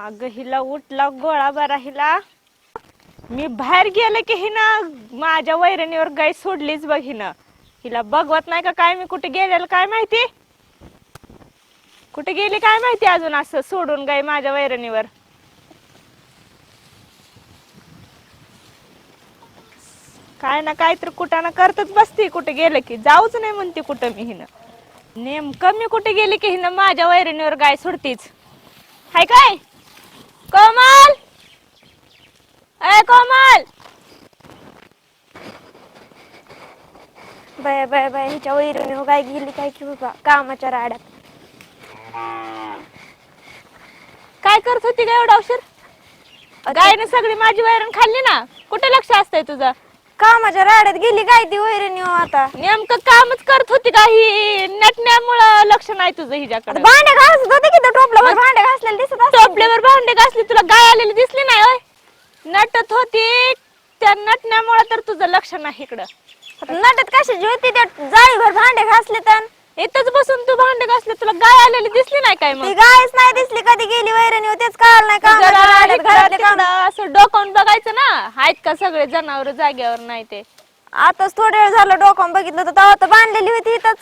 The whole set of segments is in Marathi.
अगं हिला उठला गोळा बरा हिला. मी बाहेर गेले की हिनं माझ्या वैरणीवर गाय सोडलीच बघ हिनं. हिला बघवत नाही का काय? मी कुठे गेलेलं काय माहिती? कुठे गेली काय माहिती अजून असं सोडून गाय माझ्या वैरणीवर? काय ना काय तर कुठं ना करतच बसते कुठे गेलं की जाऊच नाही म्हणते कुठं मी हिनं. नेमकं मी कुठे गेली की हिनं माझ्या वैरणीवर गाय सोडतीच? हाय काय? कोमल! अय कोमल! बाय बाय बाय ह्याच्या वैरून काय गेली काय की बाबा कामाच्या राड्यात. काय करत होती काय एवढा औषध गायने सगळी माझी वैरण खाल्ली ना? कुठे लक्ष असतंय तुझं? कामाच्या राड्यात गेली काय ती वैरणी आता? नेमकं कामच करत होती का ही? नटण्यामुळं लक्ष नाही तुझं हिच्याकडे. भांडे घासत होते की टोपल्यावर भांडे घासलेले दिसत टोपल्यावर भांडे घासली तुला गाय आलेली दिसली नाही होय नटत होती त्या नटण्यामुळं तर तुझं लक्ष नाही इकडं. नटत कशाची होती त्या जाळीभर भांडे घासले तर इथंच बसून तू भांडे घासले तुला गाय आलेली दिसली नाही काय ती मग गायच नाही दिसली कधी गेली वैरणी तेच कळलं नाही कामाच्या जरा राड्यात इकडं घरातले काम. तिकडं असं डोकावून बघायचं ना आहेत का सगळे जनावर जागेवर नाही ते? आताच थोडा वेळ झालं डोकं बघितलं तर तेव्हा तर बांधलेली होती इथंच.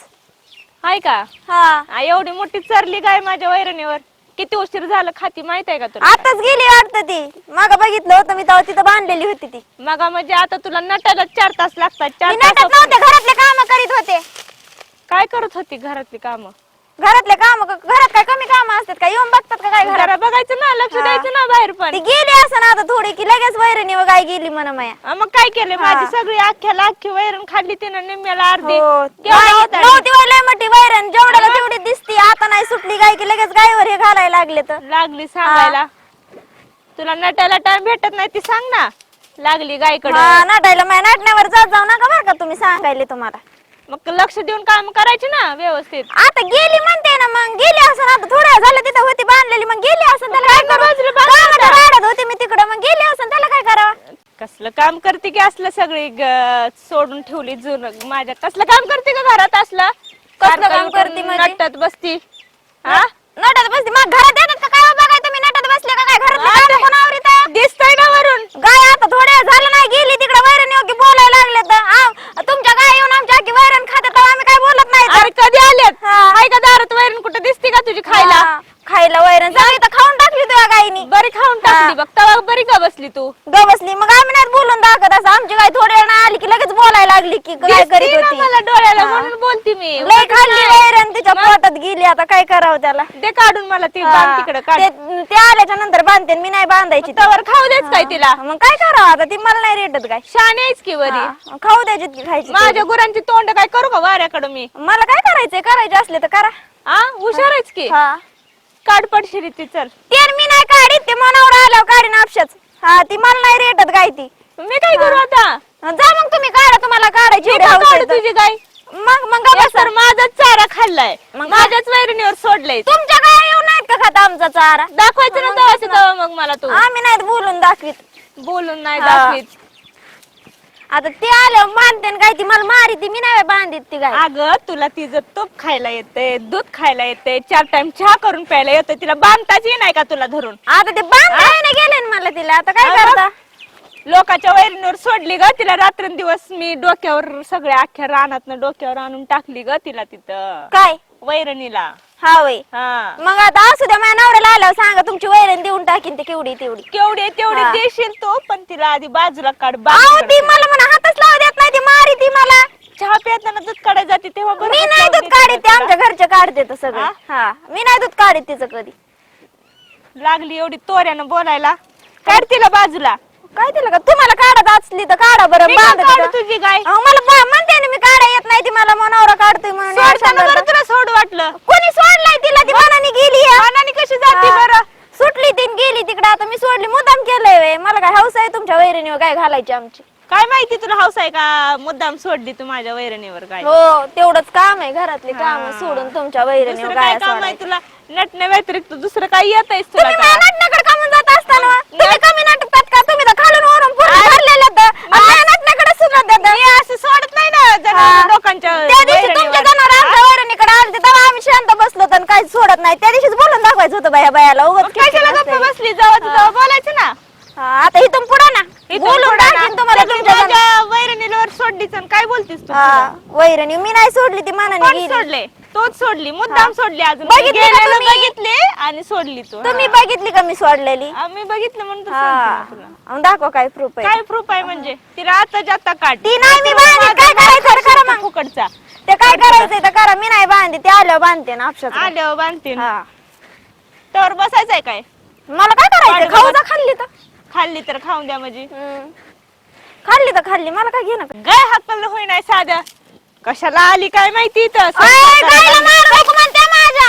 आहे का? हा. आ, एवढी मोठी चरली गाय माझ्या वैरणीवर. किती उशीर झालं खाती माहीत आहे का तुला? आताच गेली वाटतं ती. माग बघितलं होतं मी तेव्हा तिथं बांधलेली होती ती. मग म्हणजे आता तुला नटायला चार तास लागतात चार नटत तास नव्हते घरातले काम करीत होते. काय करत होती घरातली कामं? घरातले काम घरात काय कमी काम असतात का? येऊन बघतात का काय घरात? जरा बघायचं ना लक्ष हा. द्यायचं ना बाहेर पण. ती गेली असं ना आता थोडी की लगेच वैरणी व गाय गेली म्हणा माया. मग काय केलं. माझी सगळी अख्ख्याला अख्खी वैरण खाल्ली तिनं निम्म्याला अर्धी. हो. केवढं गाय होतं? नव्हती वय लय मोठी वैरण. जेवढ्याला तेवढी दिसती आता नाही सुटली गाय की लगेच गायवर हे घालायला लागले तर. लागली सांगायला. तुला नटायला टाइम भेटत नाही ती सांग ना. लागली गायकडे. नटायला माया नटण्यावर जात जाऊ नका बरं का तुम्ही सांगायले तुम्हाला. मग लक्ष देऊन काम करायची ना व्यवस्थित. आता गेली म्हणते ना मग गेली असं आता थोड्या झालं तिथं होती बांधलेली मग गेली असं त्याला काय करू होती मी तिकडं मग गेली असं त्याला काय करावं? कसलं काम करते की असलं सगळी ग- सोडून ठेवली जुन माझ्या. कसलं काम करते का घरात असलं? कसलं काम करते म्हणजे? नटत बसती. हा? नटत बसली मग घरात येतात का काय? हो बघाय तुम्ही नटत बसले का काय? घरात आता- दिसतंय ना वरून. गाय आता थोड्या वेळ झालं नाही गेली तिकडे वैरण योग्य बोलायला लागले तर आव, तुमच्या गाय येऊन आमच्या आखी वैरण खाते तेव्हा आम्ही काय बोलत नाही तर. अरे हा. हाय का दारात वैरण कुठं दिसते का तुझी खायला? हा, खायला वैरण. सगळी तर खाऊन टाकली तुझ्या गायनी बरी खाऊन टाकली बघ. तवा बरी का बसली तू? ग बसली मग आम्ही नाही बोलून दाखवत असं. आमची गाय थोड्या वेळ आली की लगेच बोलायला लागली की काय दिसती करीत ना होती. मला डोळ्याला हा. म्हणून बोलती मी. लय खाल्ली वैरण तिच्या पोटात आता काय करावं त्याला? दे काढून मला ती बांध तिकडे काढ. ते ते आल्याच्यानंतर बांधते मी नाही बांधायची ती. तवर खाऊ देच काय तिला. मग काय करावं आता? ती मला नाही रेटत काय. शाने आहेस की हा, खाऊ द्यायची की खायची माझ्या गुरांची तोंड काय करू का वाऱ्याकडं मी? मला काय करायचंय? करायचे असले तर करा. आ? हुशार आहेस की? हा. काढ पडशिरी ती चल. ते मी नाही काढीत ते मनावर आल्यावर काढीन आपशाच. हा ती मला नाही रेटत गाय ती. मी काय करू आता? जा मग तुम्ही काढा तुम्हाला काढायची मी का काढू. तुझी गाय. मग मग गप्प बसा. तर माझाच चारा खाल्लाय. मग माझ्याच वैरणीवर सोडलंय. तुमच्या गाय येऊन नाहीत का खाता आमचा चारा? दाखवायचं ना तेव्हाचं तेव्हा मग मला तू. आम्ही नाहीत बोलून दाखवीत. बोलून नाही हा. दाखवीत. आता ते आल्यावर बांधते न गाय ती. मला मारी ती मी नाही बांधित ती गाय अगं तुला तिचं तूप खायला येते दूध खायला येते चार टाइम चहा करून प्यायला येतं तिला बांधताच नाही का तुला धरून? आता ते बांधाय नाही गेले न मला तिला. आता काय अगं, करता? लोकांच्या वैरणीवर सोडली ग. तिला रात्रंदिवस मी डोक्यावर सगळ्या अख्ख्या रानात डोक्यावर आणून टाकली ग तिला तिथं. काय? वैरणीला. हा वय. हा. मग आता असू द्या माझ्या नवऱ्याला आल्यावर सांगा तुमची वैरण देऊन टाकीन ते केवढी तेवढी. केवढे तेवढे हा. देशील तो पण तिला आधी बाजूला काढ अहो. ती मला म्हणा हातच लावू देत नाही ती मारी ती मला. चहा पिताना दूध काढायला जाते तेव्हा बरं मी नाही दूध काढीत ते. आमच्या घरचे काढते तर सगळं. हा? हा. मी नाही दूध काढीत तिचं कधी. लागली एवढी तोऱ्यानं बोलायला. काढ तिला बाजूला. काय तिला का तुम्हाला काढत असली तर काढा बरं मी का बांधा काढू तिथं. तुझी गाय अहो, मला बा- म्हणते ना मी काढा येत नाही ती मला मनावर काढतोय म्हणून या सोडताना तुला सोड वाटलं कोणी सोडलाय तिला ती मनाने गेली आहे. मनाने कशी जाते. बरं सुटली ती न गेली तिकडे आता मी सोडली मुद्दाम केलंय व्हय. मला काय हौस आहे तुमच्या वैरणीवर काय घालायची आमची काय माहिती तुला हौस आहे का मुद्दाम सोडली तू माझ्या वैरणीवर गाय हो तेवढंच काम आहे घरातली काम हा. सोडून तुमच्या वैरणीवर दुसरं काय काय काम आहे सोडायचं. तुला नटण्या व्यतिरिक्त दुसरं काय येत आहेस तुला तुम्ही नाटकाकडे जात असताना तुम्ही कमी नाटकतात सोडत नाही ना जनावरं लोकांच्या आमच्या आम्ही शांत बसलो तर काही सोडत नाही. त्या दिवशीच बोलून दाखवायचं होतं बाया बायाला मग उगत बसली? जाऊ जाऊ बोलायचं ना. आता इथून पुढे ना. बोलून पुढं ना. तुम्हाला सोडलीच आणि काय बोलतीस तू हा वैरणी मी नाही सोडली ती मनाने कोण गेली. सोडले? तोच सोडली. मुद्दाम सोडली अजून. बघितली का गेलेलं तुम्ही? बघितले आणि सोडली तू. तुम्ही बघितली का मी सोडलेली? आम्ही बघितलं म्हणून तर हा. सांगते ना तुला. अहो, दाखव काय प्रूफ आहे. काय प्रूफ आहे म्हणजे? तिला आता जाता काढ. ती नाही मी बांधीत, माझा काय करायचं? करा खाशील मग. तू ते काय करायचंय तर करा. मी नाही बांधते ते आल्यावर बांधते ना आपशात आल्यावर बांधतील हा. तर बसायचंय काय? मला काय करायचं खाऊ. जा खाल्ली तर. खाल्ली तर खाऊन द्या म्हणजे. हम्म. खाल्ली तर खाल्ली मला काय घेणं गाय हाकल होई नाही साध्या कशाला आली काय माहिती इथं अय, स्वयंपाक गायला करायला. मारू नको म्हणते माझ्या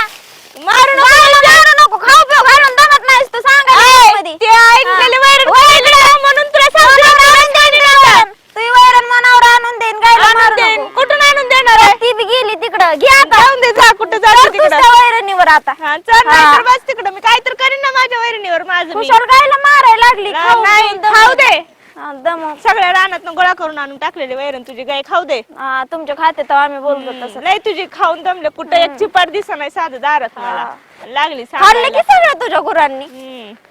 मारू नको गायला मारू नको खाऊ पिऊ घालून दमत नाहीस तू सांगा मध्ये. ते ऐकलेले हा. वैरण वैरण खायला म्हणून तुला सांगते मनावर आणून देईन वैरण. तू वैरण मनावर आणून देईन गायला आणून मारू देईन. नको. कुठून आणून देणार आहे ती बी गेली तिकडं घे आता जाऊन दे जा कुठं तिकडं त्या वैरणीवर आता हा चल हा. बस तिकडं मी काय तर करीन ना माझ्या वैरणीवर माझं मी कुशाल गायला मारायला लागली खाऊ नाही पिऊन दमत. खाऊ दे हा. सगळ्या रानात गोळा करून आणून टाकलेली वैरण तुझी गाय खाऊ दे. हा, तुमच्या खात्यात तेव्हा आम्ही बोलतो तसं. नाही तुझी खाऊन दमले कुठं एक चिपाट दिसा नाही साधं दारात मला. लागली खाल्ले की. सगळं तुझ्या गुरांनी?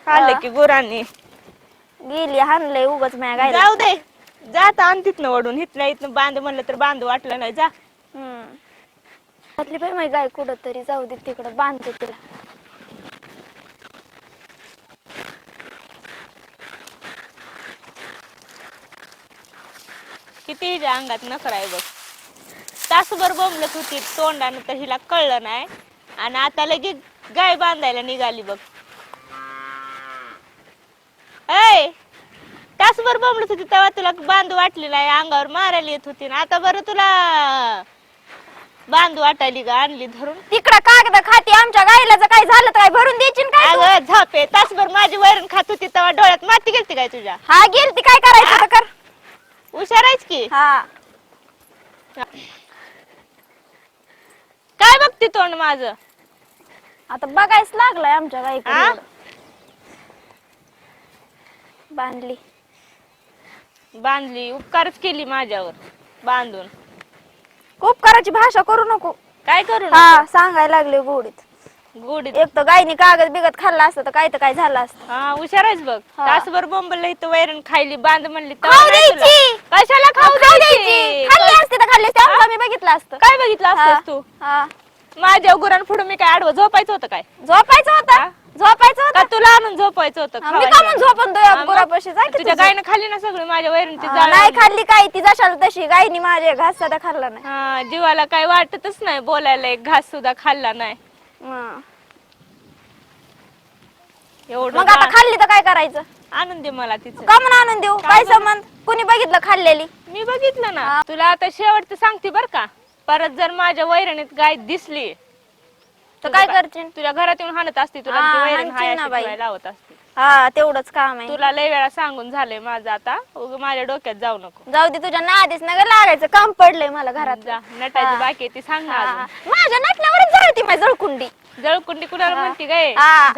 खाल्लं की गुरांनी. गेली हाणलंय उगाच म्या गायला. जाऊ दे. जात आण तिथनं ओढून. इथल्या इथनं बांध म्हणलं तर बांध वाटलं नाही. जा. हम्म. घातली बाई माझी गाय कुठं तरी जाऊ दे तिकडं बांधते तिला. किती हिच्या अंगात नखर आहे बघ. तासभर बोंबलत होती तोंडानं तर हिला कळलं नाही. आणि आता लगे गाय बांधायला निघाली बघ. ऐ तासभर बोंबलत होती तेव्हा तुला बांधू वाटली नाही अंगावर मारायला येत होती. ना आता बरं तुला बांधू वाटायली का आणली धरून. तिकडं कागद खाती आमच्या गायला जर काय झालं तर काय भरून द्यायची काय तू? अगं झापे तासभर माझी वैरण खात होती तेव्हा डोळ्यात माती गेलती काय तुझ्या? हा गेल ती काय करायचं तर कर. हुशारायच की? हा. काय बघते तोंड माझं? आता बघायच लागलाय आमच्या? गायकडे बांधली. बांधली उपकारच केली माझ्यावर बांधून. खूप भाषा करू नको. काय करू हा सांगायला लागले गोडीत. गुडीत. एक तर गायनी कागद बिगत खाल्ला असतं तर काय तर काय झालं असतं. हा हुशारच बघ. हा. तासभर बोंबल इथं वैरण खायली बांध म्हणली तेव्हा खाऊ नाही तुला. द्यायची. कशाला खाऊ खाऊ द्यायची? द्यायची! खाल्ली असते तर खाल्ली असते. आम्ही बघितलं असतं. काय बघितलं असतंस तू? हा. माझ्या गुरान पुढे मी काय आडवं झोपायचं होतं काय? झोपायचं होतं. झोपायचं का होतं तुला आणून झोपायचं होतं? हा, मी खावायला? का म्हणून झोपन तो हा, मग? गुरापाशी. जा की तुझ्या तुझं. गायनं खाल्ली ना सगळं माझ्या वैरणची हा, जाळ. नाही खाल्ली काय ती जशाला तशी. गायनी माझे घास साधा खाल्ला नाही. हा जीवाला काय वाटतच नाही बोलायला एक घास सुद्धा खाल्ला नाही. हं. एवढं मग आता खाल्ली तर काय करायचं? आणून दे मला तिचं. का म्हणून आणून देऊ? काय संबंध? कुणी बघितलं खाल्लेली? मी बघितलं ना. तुला आता शेवटचं सांगते बर का. परत जर माझ्या वैरणीत गाय दिसली तर काय करशील? तुझ्या घरात येऊन हाणत असते तुला हा, ती वैरण हाणशील हाय ना अशी बाई. ठेवायला लावत असते. हा तेवढंच काम आहे. तुला लय वेळा सांगून झालंय माझं आता. उग माझ्या डोक्यात जाऊ नको. जाऊ दे तुझ्या नादीच नगर लागायचं काम पडलंय मला घरात जा नटायची बाकी आहे ती सांग ना माझ्या नटल्यावरच जळती माझी जळकुंडी. जळकुंडी कुणाला म्हणते गाय हा.